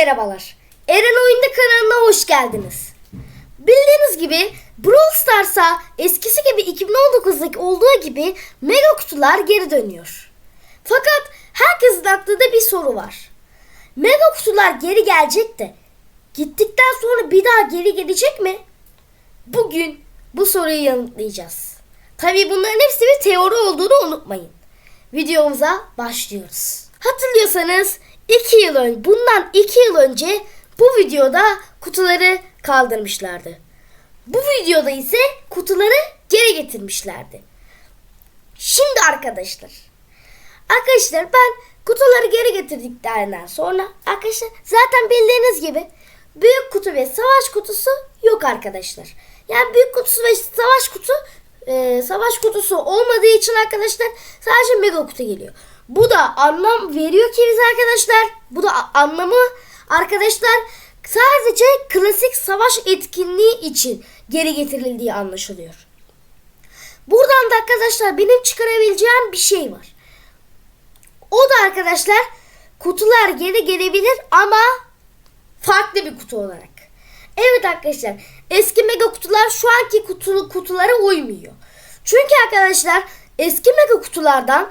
merhabalar. Eren Oyunda kanalına hoş geldiniz. Bildiğiniz gibi Brawl Stars'a eskisi gibi 2019'daki olduğu gibi mega kutular geri dönüyor. Fakat herkesin aklında bir soru var. Mega kutular geri gelecek de gittikten sonra bir daha geri gelecek mi? Bugün bu soruyu yanıtlayacağız. Tabii bunların hepsi bir teori olduğunu unutmayın. Videomuza başlıyoruz. Hatırlıyorsanız 2 yıl önce, bundan 2 yıl önce bu videoda kutuları kaldırmışlardı. Bu videoda ise kutuları geri getirmişlerdi. Şimdi arkadaşlar. Arkadaşlar ben kutuları geri getirdikten sonra arkadaşlar zaten bildiğiniz gibi büyük kutu ve savaş kutusu yok arkadaşlar. Yani büyük kutusu ve savaş kutu e, savaş kutusu olmadığı için arkadaşlar sadece mega kutu geliyor. Bu da anlam veriyor ki biz arkadaşlar. Bu da anlamı arkadaşlar sadece klasik savaş etkinliği için geri getirildiği anlaşılıyor. Buradan da arkadaşlar benim çıkarabileceğim bir şey var. O da arkadaşlar kutular geri gelebilir ama farklı bir kutu olarak. Evet arkadaşlar eski mega kutular şu anki kutu, kutulara uymuyor. Çünkü arkadaşlar eski mega kutulardan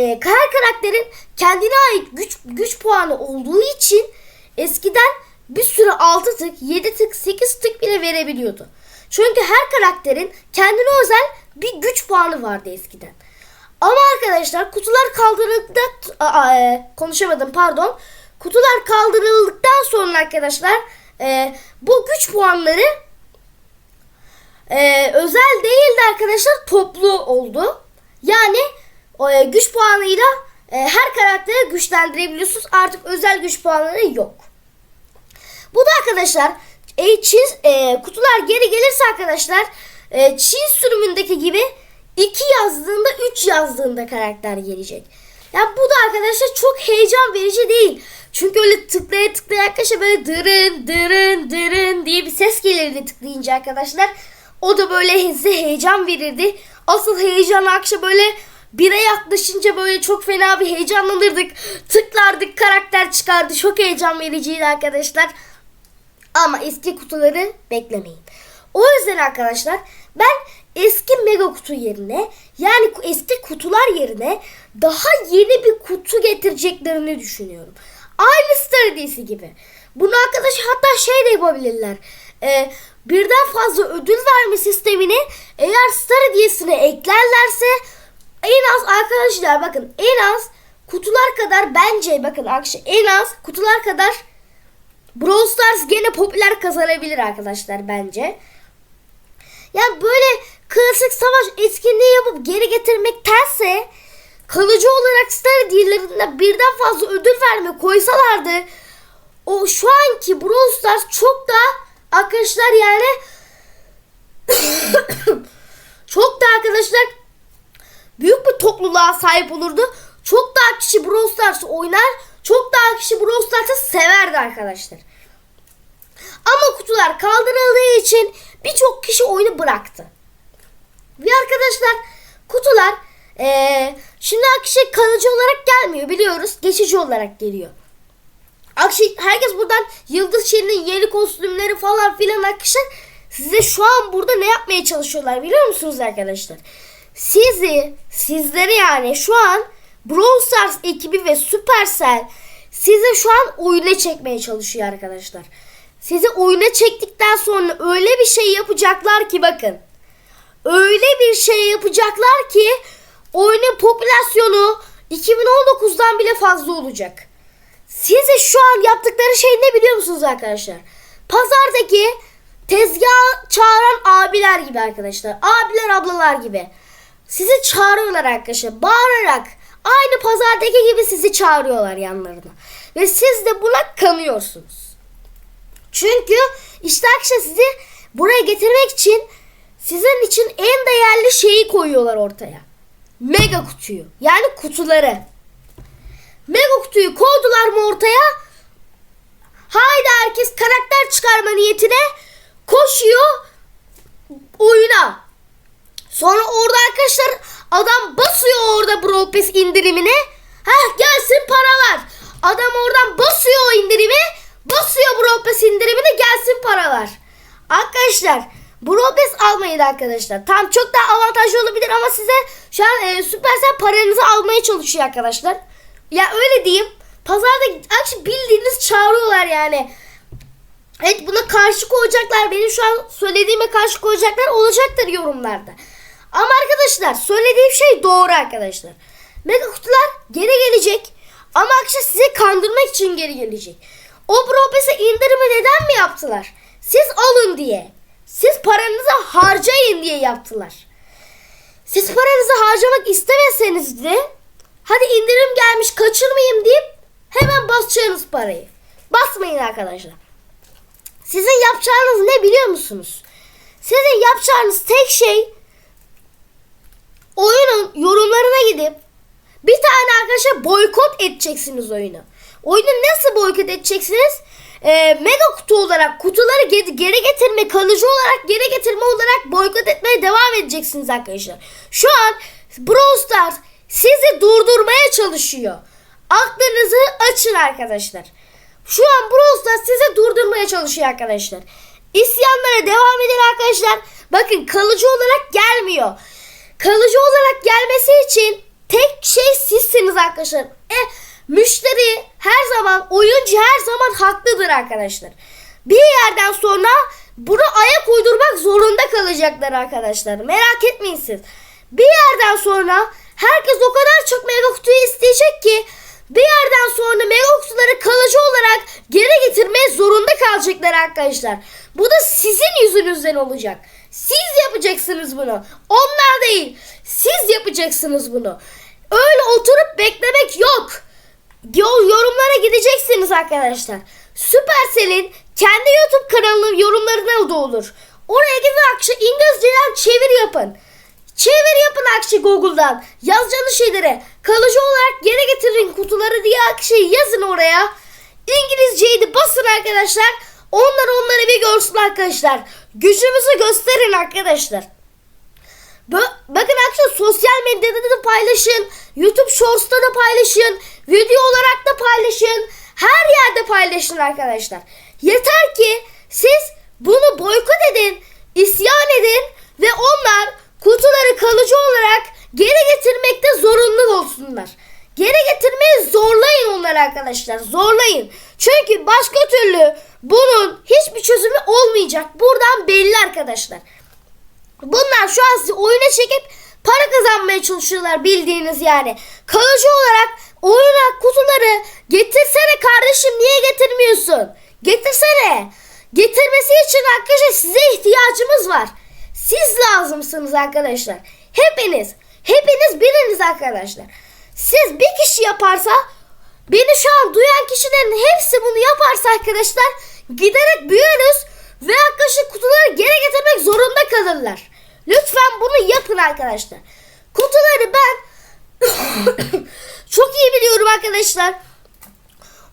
e, her karakterin kendine ait güç güç puanı olduğu için eskiden bir sürü 6 tık, 7 tık, 8 tık bile verebiliyordu. Çünkü her karakterin kendine özel bir güç puanı vardı eskiden. Ama arkadaşlar kutular kaldırıldıkta Aa, e, konuşamadım pardon. Kutular kaldırıldıktan sonra arkadaşlar e, bu güç puanları e, özel değil de arkadaşlar toplu oldu. Yani güç puanıyla e, her karakteri güçlendirebiliyorsunuz. Artık özel güç puanları yok. Bu da arkadaşlar e, Çin e, kutular geri gelirse arkadaşlar e, Çin sürümündeki gibi 2 yazdığında 3 yazdığında karakter gelecek. Ya bu da arkadaşlar çok heyecan verici değil. Çünkü öyle tıklaya tıklaya arkadaşlar böyle dırın dırın dırın diye bir ses gelirdi tıklayınca arkadaşlar. O da böyle size heyecan verirdi. Asıl heyecan akşam böyle bire yaklaşınca böyle çok fena bir heyecanlanırdık. Tıklardık karakter çıkardı. Çok heyecan vericiydi arkadaşlar. Ama eski kutuları beklemeyin. O yüzden arkadaşlar ben eski mega kutu yerine yani eski kutular yerine daha yeni bir kutu getireceklerini düşünüyorum. Aynı Star Hediyesi gibi. Bunu arkadaş hatta şey de yapabilirler. Ee, birden fazla ödül verme sistemini eğer Star Hediyesi'ne eklerlerse en az arkadaşlar bakın en az kutular kadar bence bakın akş- en az kutular kadar Brawl Stars gene popüler kazanabilir arkadaşlar bence. Yani böyle klasik savaş etkinliği yapıp geri getirmektense kalıcı olarak Star Hediyelerinde birden fazla ödül verme koysalardı o şu anki Brawl Stars çok da arkadaşlar yani çok da arkadaşlar büyük bir topluluğa sahip olurdu. Çok daha kişi Brawl Stars oynar. Çok daha kişi Brawl Stars'ı severdi arkadaşlar. Ama kutular kaldırıldığı için birçok kişi oyunu bıraktı. Ve arkadaşlar kutular eee şimdi akşam kalıcı olarak gelmiyor biliyoruz. Geçici olarak geliyor. Akşi, herkes buradan Yıldız Şirin'in yeni kostümleri falan filan arkadaşlar size şu an burada ne yapmaya çalışıyorlar biliyor musunuz arkadaşlar? Sizi, sizleri yani şu an Brawl Stars ekibi ve Supercell sizi şu an oyuna çekmeye çalışıyor arkadaşlar. Sizi oyuna çektikten sonra öyle bir şey yapacaklar ki bakın. Öyle bir şey yapacaklar ki oyunun popülasyonu 2019'dan bile fazla olacak. Size şu an yaptıkları şey ne biliyor musunuz arkadaşlar? Pazardaki tezgah çağıran abiler gibi arkadaşlar. Abiler ablalar gibi. Sizi çağırıyorlar arkadaşlar. Bağırarak. Aynı pazardaki gibi sizi çağırıyorlar yanlarına. Ve siz de buna kanıyorsunuz. Çünkü işte arkadaşlar sizi buraya getirmek için sizin için en değerli şeyi koyuyorlar ortaya. Mega kutuyu. Yani kutuları. Mega kutuyu koydular mı ortaya? Haydi herkes karakter çıkarma niyetine koşuyor oyuna. Sonra orada arkadaşlar adam basıyor orada Brawl Pass indirimine. Heh gelsin paralar. Adam oradan basıyor o indirimi. Basıyor Brawl Pass indirimine gelsin paralar. Arkadaşlar Brawl Pass almayın arkadaşlar. Tam çok daha avantajlı olabilir ama size şu an e, Supercell paranızı almaya çalışıyor arkadaşlar. Ya öyle diyeyim. Pazarda akşam bildiğiniz çağırıyorlar yani. Evet buna karşı koyacaklar. Benim şu an söylediğime karşı koyacaklar olacaktır yorumlarda. Ama arkadaşlar söylediğim şey doğru arkadaşlar. Mega kutular geri gelecek. Ama akşam size kandırmak için geri gelecek. O Bropes'e indirimi neden mi yaptılar? Siz alın diye. Siz paranızı harcayın diye yaptılar. Siz paranızı harcamak istemeseniz de hadi indirim gelmiş kaçırmayayım deyip hemen basacaksınız parayı. Basmayın arkadaşlar. Sizin yapacağınız ne biliyor musunuz? Sizin yapacağınız tek şey oyunun yorumlarına gidip bir tane arkadaşa boykot edeceksiniz oyunu. Oyunu nasıl boykot edeceksiniz? Ee, mega kutu olarak kutuları ge- geri getirme, kalıcı olarak geri getirme olarak boykot etmeye devam edeceksiniz arkadaşlar. Şu an Brawl Stars sizi durdurmaya çalışıyor. Aklınızı açın arkadaşlar. Şu an Brawl Stars sizi durdurmaya çalışıyor arkadaşlar. İsyanlara devam edin arkadaşlar. Bakın kalıcı olarak gelmiyor. Kalıcı olarak gelmesi için tek şey sizsiniz arkadaşlar. E, müşteri her zaman, oyuncu her zaman haklıdır arkadaşlar. Bir yerden sonra bunu ayak uydurmak zorunda kalacaklar arkadaşlar. Merak etmeyin siz. Bir yerden sonra herkes o kadar çok mega kutuyu isteyecek ki bir yerden sonra mega kutuları kalıcı olarak geri getirmeye zorunda kalacaklar arkadaşlar. Bu da sizin yüzünüzden olacak. Siz yapacaksınız bunu. Onlar değil. Siz yapacaksınız bunu. Öyle oturup beklemek yok. Yorumlara gideceksiniz arkadaşlar. Supercell'in kendi YouTube kanalının yorumlarına da olur. Oraya gidin akşam İngilizceden çevir yapın. Çevir yapın akşi Google'dan. Yazacağınız şeyleri kalıcı olarak geri getirin kutuları diye akşi yazın oraya. İngilizceyi de basın arkadaşlar. Onlar onları bir görsün arkadaşlar. Gücümüzü gösterin arkadaşlar. Bakın arkadaşlar sosyal medyada da paylaşın. YouTube Shorts'ta da paylaşın. Video olarak da paylaşın. Her yerde paylaşın arkadaşlar. Yeter ki siz bunu boykot edin, isyan edin ve onlar kutuları kalıcı olarak geri getirmekte zorunlu olsunlar. Geri getirmeyi zorlayın onları arkadaşlar. Zorlayın. Çünkü başka türlü bunun hiçbir çözümü olmayacak. Buradan belli arkadaşlar. Bunlar şu an sizi oyuna çekip para kazanmaya çalışıyorlar bildiğiniz yani. Kalıcı olarak oyuna kutuları getirsene kardeşim niye getirmiyorsun? Getirsene. Getirmesi için arkadaşlar size ihtiyacımız var. Siz lazımsınız arkadaşlar. Hepiniz. Hepiniz biriniz arkadaşlar. Siz bir kişi yaparsa beni şu an duyan kişilerin hepsi bunu yaparsa arkadaşlar giderek büyürüz ve arkadaşlar kutuları geri getirmek zorunda kalırlar. Lütfen bunu yapın arkadaşlar. Kutuları ben çok iyi biliyorum arkadaşlar.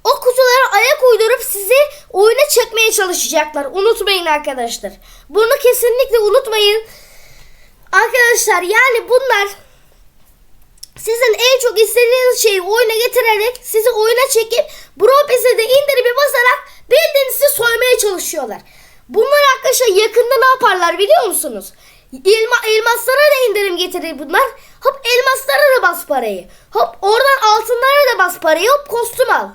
O kutulara ayak uydurup sizi oyuna çekmeye çalışacaklar. Unutmayın arkadaşlar. Bunu kesinlikle unutmayın. Arkadaşlar yani bunlar sizin en çok istediğiniz şeyi oyuna getirerek sizi oyuna çekip Pass'e de indirimi basarak bildiğiniz sizi soymaya çalışıyorlar. Bunlar arkadaşlar yakında ne yaparlar biliyor musunuz? Elma, elmaslara da indirim getirir bunlar. Hop elmaslara da bas parayı. Hop oradan altınlara da bas parayı. Hop kostüm al.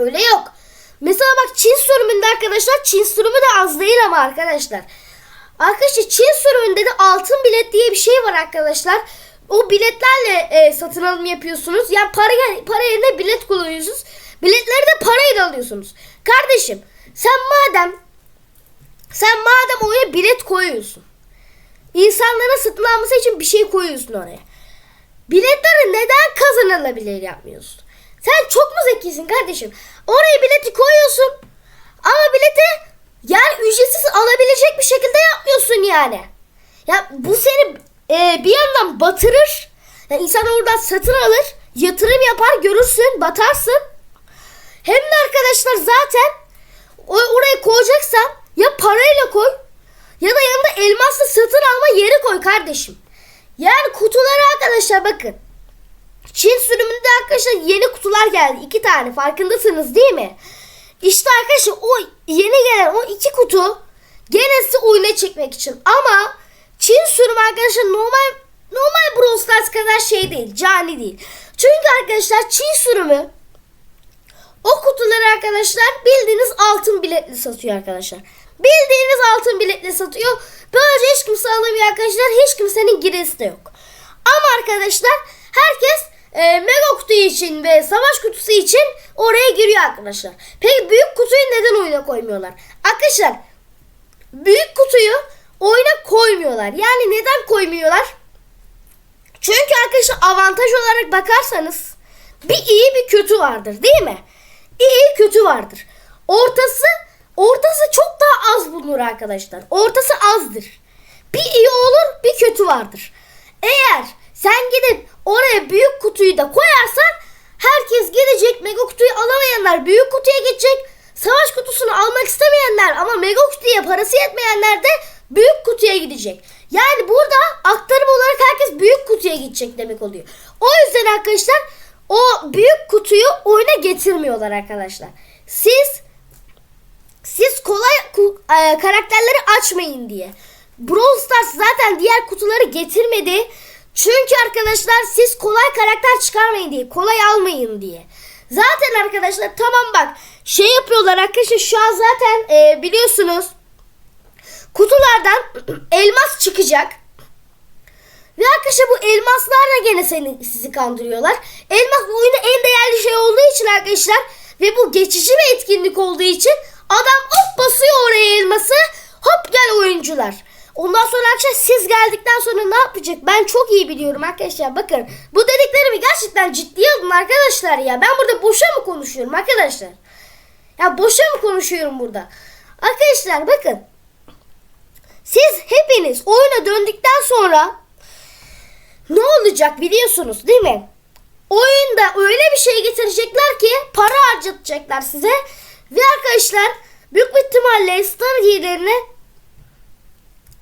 Öyle yok. Mesela bak Çin sürümünde arkadaşlar Çin sürümü de az değil ama arkadaşlar. Arkadaşlar Çin sürümünde de altın bilet diye bir şey var arkadaşlar. O biletlerle e, satın alım yapıyorsunuz. Yani para, para yerine bilet kullanıyorsunuz. Biletleri de parayla alıyorsunuz. Kardeşim sen madem sen madem oraya bilet koyuyorsun. İnsanların satın alması için bir şey koyuyorsun oraya. Biletleri neden kazanılabilir yapmıyorsun? Sen çok mu zekisin kardeşim? Oraya bileti koyuyorsun. Ama bileti yani ücretsiz alabilecek bir şekilde yapmıyorsun yani. Ya bu seni e, bir yandan batırır. Yani insan oradan satın alır. Yatırım yapar görürsün batarsın. Hem de arkadaşlar zaten oraya koyacaksan ya parayla koy ya da yanında elmasla satın alma yeri koy kardeşim. Yani kutuları arkadaşlar bakın. Çin sürümünde arkadaşlar yeni kutular geldi. iki tane farkındasınız değil mi? İşte arkadaşlar o yeni gelen o iki kutu gene sizi oyuna çekmek için. Ama Çin sürümü arkadaşlar normal normal Brawl Stars kadar şey değil. Cani değil. Çünkü arkadaşlar Çin sürümü o kutuları arkadaşlar bildiğiniz altın biletli satıyor arkadaşlar. Bildiğiniz altın biletli satıyor. Böylece hiç kimse alamıyor arkadaşlar. Hiç kimsenin giresi de yok. Ama arkadaşlar herkes e, mega kutu için ve savaş kutusu için oraya giriyor arkadaşlar. Peki büyük kutuyu neden oyuna koymuyorlar? Arkadaşlar büyük kutuyu oyuna koymuyorlar. Yani neden koymuyorlar? Çünkü arkadaşlar avantaj olarak bakarsanız bir iyi bir kötü vardır değil mi? İyi kötü vardır. Ortası ortası çok daha az bulunur arkadaşlar. Ortası azdır. Bir iyi olur bir kötü vardır. Eğer sen gidip oraya büyük kutuyu da koyarsan herkes gidecek mega kutuyu alamayanlar büyük kutuya geçecek. Savaş kutusunu almak istemeyenler ama mega kutuya parası yetmeyenler de büyük kutuya gidecek. Yani burada aktarım olarak herkes büyük kutuya gidecek demek oluyor. O yüzden arkadaşlar o büyük kutuyu oyuna getirmiyorlar arkadaşlar. Siz siz kolay e, karakterleri açmayın diye. Brawl Stars zaten diğer kutuları getirmedi. Çünkü arkadaşlar siz kolay karakter çıkarmayın diye. Kolay almayın diye. Zaten arkadaşlar tamam bak şey yapıyorlar arkadaşlar şu an zaten e, biliyorsunuz kutulardan elmas çıkacak. Ve arkadaşlar bu elmaslarla gene seni, sizi kandırıyorlar. Elmas bu oyunun en değerli şey olduğu için arkadaşlar ve bu geçici bir etkinlik olduğu için adam hop basıyor oraya elması hop gel oyuncular. Ondan sonra arkadaşlar siz geldikten sonra ne yapacak? Ben çok iyi biliyorum arkadaşlar. Bakın bu dediklerimi gerçekten ciddiye alın arkadaşlar ya. Ben burada boşa mı konuşuyorum arkadaşlar? Ya boşa mı konuşuyorum burada? Arkadaşlar bakın. Siz hepiniz oyuna döndükten sonra ne olacak biliyorsunuz değil mi? Oyunda öyle bir şey getirecekler ki para harcatacaklar size. Ve arkadaşlar büyük bir ihtimalle star hediyelerine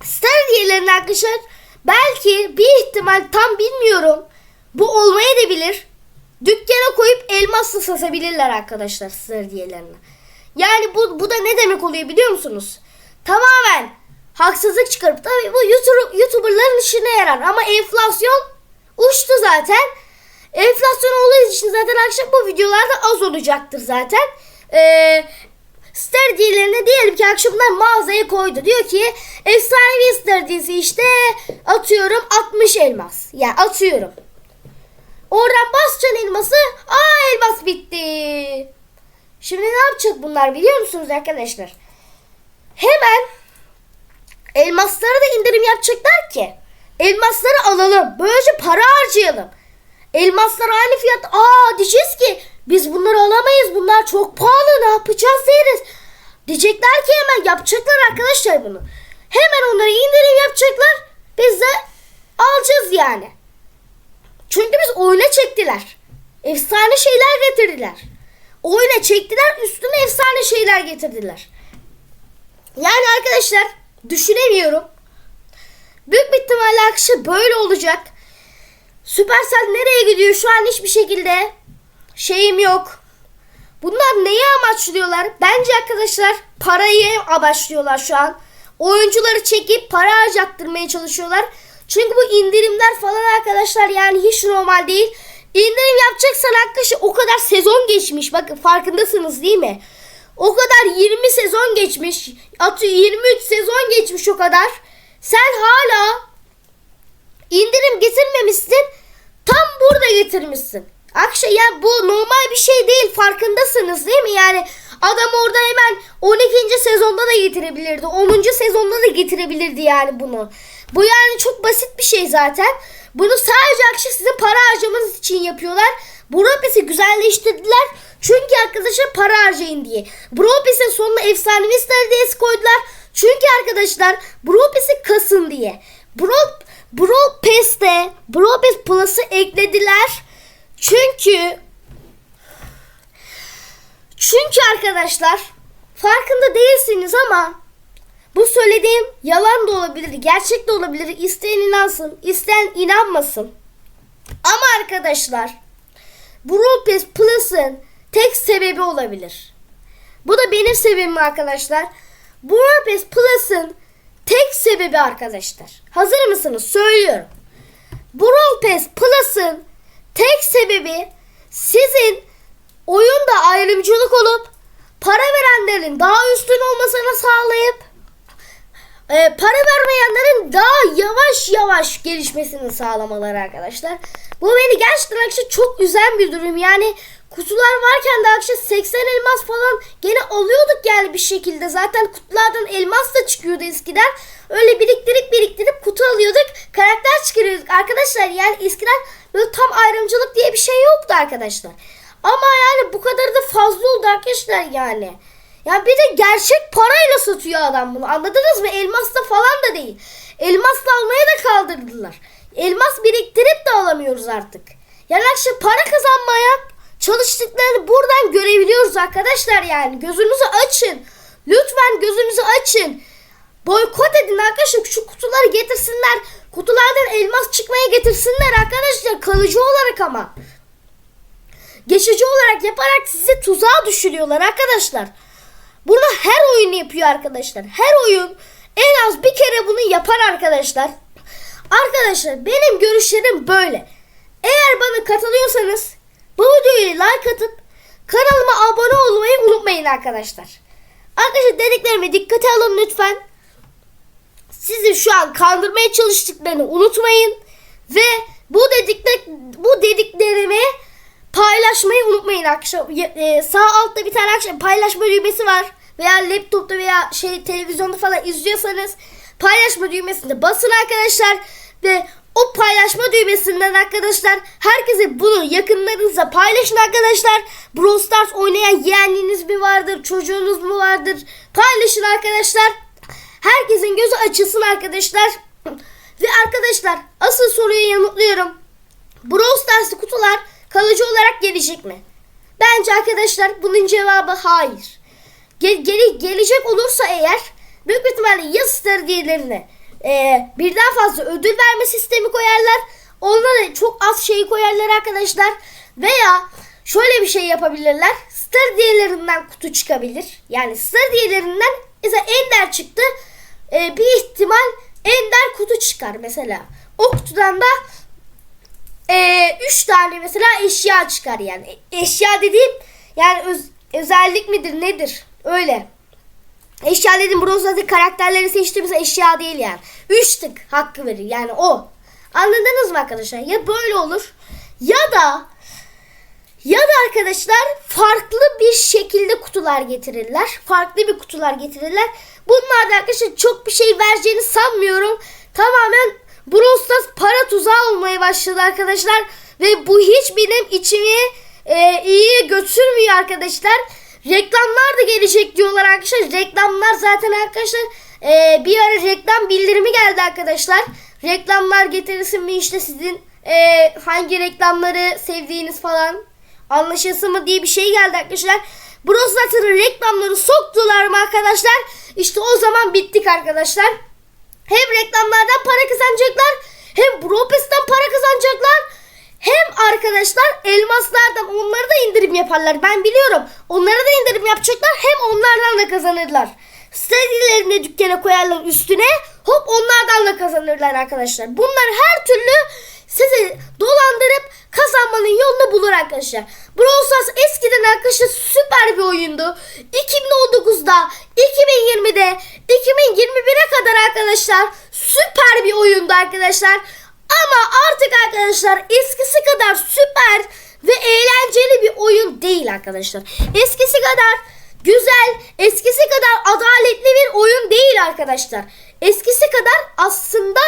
star hediyelerine arkadaşlar belki bir ihtimal tam bilmiyorum. Bu olmayabilir. Dükkana koyup elmasla satabilirler arkadaşlar star hediyelerini. Yani bu, bu da ne demek oluyor biliyor musunuz? Tamamen haksızlık çıkarıp tabii bu YouTube, YouTuber'ların işine yarar ama enflasyon uçtu zaten. Enflasyon olduğu için zaten akşam bu videolarda az olacaktır zaten. Ee, Star diyelerine diyelim ki akşamlar mağazaya koydu. Diyor ki efsanevi Star diyesi işte atıyorum 60 elmas. Yani atıyorum. Oradan basacaksın elması. Aa elmas bitti. Şimdi ne yapacak bunlar biliyor musunuz arkadaşlar? Hemen elmaslara da indirim yapacaklar ki. Elmasları alalım. Böylece para harcayalım. Elmaslar aynı fiyat. Aa diyeceğiz ki biz bunları alamayız. Bunlar çok pahalı. Ne yapacağız deriz. Diyecekler ki hemen yapacaklar arkadaşlar bunu. Hemen onlara indirim yapacaklar. Biz de alacağız yani. Çünkü biz oyuna çektiler. Efsane şeyler getirdiler. Oyuna çektiler üstüne efsane şeyler getirdiler. Yani arkadaşlar düşünemiyorum. Büyük bir ihtimalle akışı böyle olacak. Supercell nereye gidiyor şu an hiçbir şekilde şeyim yok. Bunlar neyi amaçlıyorlar? Bence arkadaşlar parayı amaçlıyorlar şu an. Oyuncuları çekip para harcattırmaya çalışıyorlar. Çünkü bu indirimler falan arkadaşlar yani hiç normal değil. İndirim yapacaksan arkadaşlar o kadar sezon geçmiş. Bakın farkındasınız değil mi? O kadar 20 sezon geçmiş. Atıyor 23 sezon geçmiş o kadar. Sen hala indirim getirmemişsin. Tam burada getirmişsin. Akşa ya bu normal bir şey değil farkındasınız değil mi? Yani adam orada hemen 12. sezonda da getirebilirdi. 10. sezonda da getirebilirdi yani bunu. Bu yani çok basit bir şey zaten. Bunu sadece akşam sizin para harcamanız için yapıyorlar. Bropes'i güzelleştirdiler. Çünkü arkadaşlar para harcayın diye. Bropes'in sonuna efsanevi star hediyesi koydular. Çünkü arkadaşlar Bropes'i kasın diye. Bro, Bro Pest'e Bro Pes Plus'ı eklediler. Çünkü çünkü arkadaşlar farkında değilsiniz ama bu söylediğim yalan da olabilir, gerçek de olabilir. İsteyen inansın, isteyen inanmasın. Ama arkadaşlar Bro Pass Plus'ın tek sebebi olabilir. Bu da benim sebebim arkadaşlar. Brawl Pass Plus'ın tek sebebi arkadaşlar. Hazır mısınız? Söylüyorum. Brawl Pass Plus'ın tek sebebi sizin oyunda ayrımcılık olup para verenlerin daha üstün olmasını sağlayıp e, para vermeyenlerin daha yavaş yavaş gelişmesini sağlamaları arkadaşlar. Bu beni gerçekten arkadaşlar çok üzen bir durum. Yani kutular varken de arkadaşlar 80 elmas falan gene alıyorduk yani bir şekilde. Zaten kutulardan elmas da çıkıyordu eskiden. Öyle biriktirip biriktirip kutu alıyorduk. Karakter çıkarıyorduk. Arkadaşlar yani eskiden böyle tam ayrımcılık diye bir şey yoktu arkadaşlar. Ama yani bu kadar da fazla oldu arkadaşlar yani. Ya bir de gerçek parayla satıyor adam bunu. Anladınız mı? Elmasla falan da değil. Elmasla almaya da kaldırdılar. Elmas biriktirip de alamıyoruz artık. Yani işte para kazanmaya çalıştıklarını buradan görebiliyoruz arkadaşlar yani. Gözünüzü açın. Lütfen gözünüzü açın. Boykot edin arkadaşlar. Şu kutuları getirsinler. Kutulardan elmas çıkmaya getirsinler arkadaşlar. Kalıcı olarak ama. Geçici olarak yaparak sizi tuzağa düşürüyorlar arkadaşlar. Bunu her oyun yapıyor arkadaşlar. Her oyun en az bir kere bunu yapar arkadaşlar. Arkadaşlar benim görüşlerim böyle. Eğer bana katılıyorsanız bu videoyu like atıp kanalıma abone olmayı unutmayın arkadaşlar. Arkadaşlar dediklerime dikkate alın lütfen. Sizi şu an kandırmaya çalıştıklarını unutmayın ve bu dedikler bu dediklerimi paylaşmayı unutmayın. Ya- e, sağ altta bir tane arkadaşlar paylaşma düğmesi var. Veya laptopta veya şey televizyonda falan izliyorsanız paylaşma düğmesine basın arkadaşlar ve o paylaşma düğmesinden arkadaşlar herkese bunu yakınlarınızla paylaşın arkadaşlar. Brawl Stars oynayan yeğeniniz mi vardır, çocuğunuz mu vardır? Paylaşın arkadaşlar. Herkesin gözü açılsın arkadaşlar. Ve arkadaşlar asıl soruyu yanıtlıyorum. Brawl Stars'lı kutular kalıcı olarak gelecek mi? Bence arkadaşlar bunun cevabı hayır. Ge- gele- gelecek olursa eğer büyük ihtimalle ya star diyelerine e, birden fazla ödül verme sistemi koyarlar. Onlara çok az şey koyarlar arkadaşlar. Veya şöyle bir şey yapabilirler. Star diyelerinden kutu çıkabilir. Yani star diyelerinden mesela Ender çıktı. E, bir ihtimal Ender kutu çıkar mesela. O kutudan da ee, üç tane mesela eşya çıkar yani. E- Eşya dediğim yani öz- özellik midir nedir? Öyle. Eşya dedim Broza'daki karakterleri seçtiğimiz eşya değil yani. Üç tık hakkı verir yani o. Anladınız mı arkadaşlar? Ya böyle olur ya da ya da arkadaşlar farklı bir şekilde kutular getirirler. Farklı bir kutular getirirler. Bunlar da arkadaşlar çok bir şey vereceğini sanmıyorum. Tamamen Brawl para tuzağı olmaya başladı arkadaşlar. Ve bu hiç benim içimi e, iyi götürmüyor arkadaşlar. Reklamlar da gelecek diyorlar arkadaşlar. Reklamlar zaten arkadaşlar e, bir ara reklam bildirimi geldi arkadaşlar. Reklamlar getirilsin mi işte sizin e, hangi reklamları sevdiğiniz falan anlaşılsın mı diye bir şey geldi arkadaşlar. Brawl Stars'ın reklamları soktular mı arkadaşlar? İşte o zaman bittik arkadaşlar. Hem reklamlardan para kazanacaklar hem Brawl Pass'tan para kazanacaklar. Hem arkadaşlar elmaslardan onları da indirim yaparlar. Ben biliyorum. Onlara da indirim yapacaklar. Hem onlardan da kazanırlar. Stadilerini dükkana koyarlar üstüne. Hop onlardan da kazanırlar arkadaşlar. Bunlar her türlü sizi dolandırıp kazanmanın yolunu bulur arkadaşlar. Brawl Stars eskiden arkadaşlar süper bir oyundu. 2019'da, 2020'de, 2021'e kadar arkadaşlar süper bir oyundu arkadaşlar. Ama artık arkadaşlar eskisi kadar süper ve eğlenceli bir oyun değil arkadaşlar. Eskisi kadar güzel, eskisi kadar adaletli bir oyun değil arkadaşlar. Eskisi kadar aslında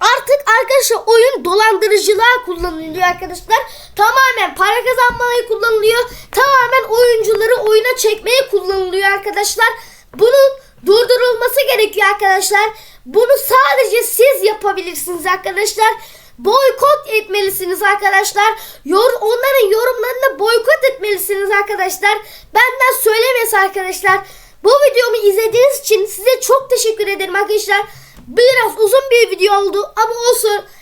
Artık arkadaşlar oyun dolandırıcılığa kullanılıyor arkadaşlar. Tamamen para kazanmaya kullanılıyor. Tamamen oyuncuları oyuna çekmeye kullanılıyor arkadaşlar. Bunun durdurulması gerekiyor arkadaşlar. Bunu sadece siz yapabilirsiniz arkadaşlar. Boykot etmelisiniz arkadaşlar. Yor onların yorumlarını boykot etmelisiniz arkadaşlar. Benden söylemesi arkadaşlar. Bu videomu izlediğiniz için size çok teşekkür ederim arkadaşlar. Biraz uzun bir video oldu ama olsun.